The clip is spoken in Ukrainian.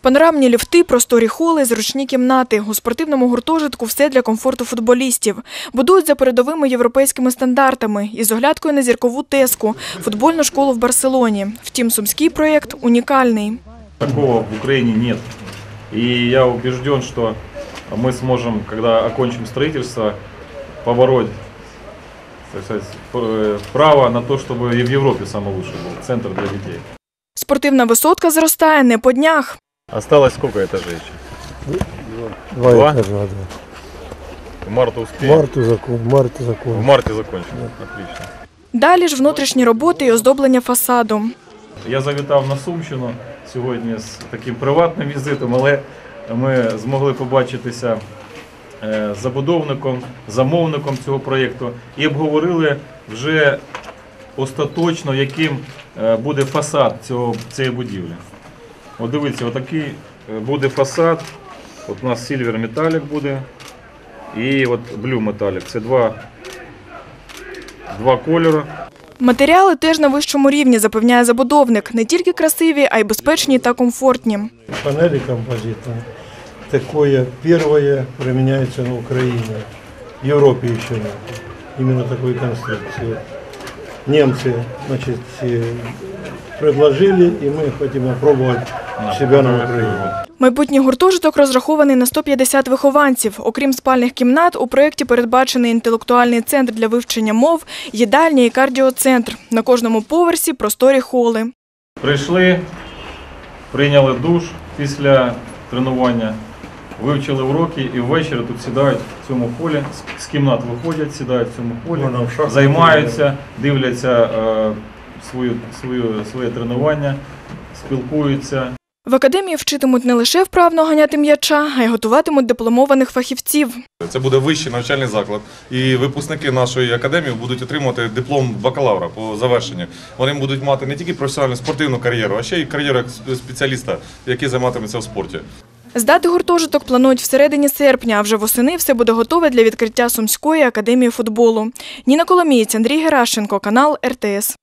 Панорамні ліфти, просторі холи, зручні кімнати. У спортивному гуртожитку все для комфорту футболістів. Будують за передовими європейськими стандартами із оглядкою на зіркову теску, футбольну школу в Барселоні. Втім, сумський проєкт унікальний. Такого в Украине нет. И я убежден, что мы сможем, когда окончим строительство, побороть так сказать, п- право на то, чтобы и в Европе самый лучший был центр для детей. Спортивна висотка зростає не по днях. Осталось сколько этажей еще? Два, Два? этажа, да. В марта успеем. Марту закон, В закон. марте закончим. Отлично. Далі ж внутрішні роботи і оздоблення фасаду. Я завітав на Сумщину сьогодні з таким приватним візитом, але ми змогли побачитися е, з забудовником, замовником цього проєкту і обговорили вже остаточно, яким е, буде фасад цього, цієї будівлі. От дивіться, отакий е, буде фасад. От у нас Silver Metallic буде і от Blue Metallic. Це два, два кольори. Матеріали теж на вищому рівні, запевняє забудовник. Не тільки красиві, а й безпечні та комфортні. Панели композитные. Такое первое применяется на Украине. В Европе еще нет. Именно такой конструкции. Немцы, значит, э, предложили, и мы хотим опробовать себя на Украине. Майбутній гуртожиток розрахований на 150 вихованців. Окрім спальних кімнат, у проєкті передбачений інтелектуальний центр для вивчення мов, їдальня і кардіоцентр. На кожному поверсі просторі холи. Прийшли, прийняли душ після тренування, вивчили уроки і ввечері тут сідають в цьому полі, з- кімнат виходять, сідають в цьому шахмати займаються, дивляться е, свою, свою, своє тренування, спілкуються. В академії вчитимуть не лише вправно ганяти м'яча, а й готуватимуть дипломованих фахівців. Це буде вищий навчальний заклад, і випускники нашої академії будуть отримувати диплом бакалавра по завершенню. Вони будуть мати не тільки професіональну спортивну кар'єру, а ще й кар'єру спеціаліста, який займатиметься в спорті. Здати гуртожиток планують всередині серпня, а вже восени все буде готове для відкриття Сумської академії футболу. Ніна Коломієць, Андрій Геращенко, канал РТС.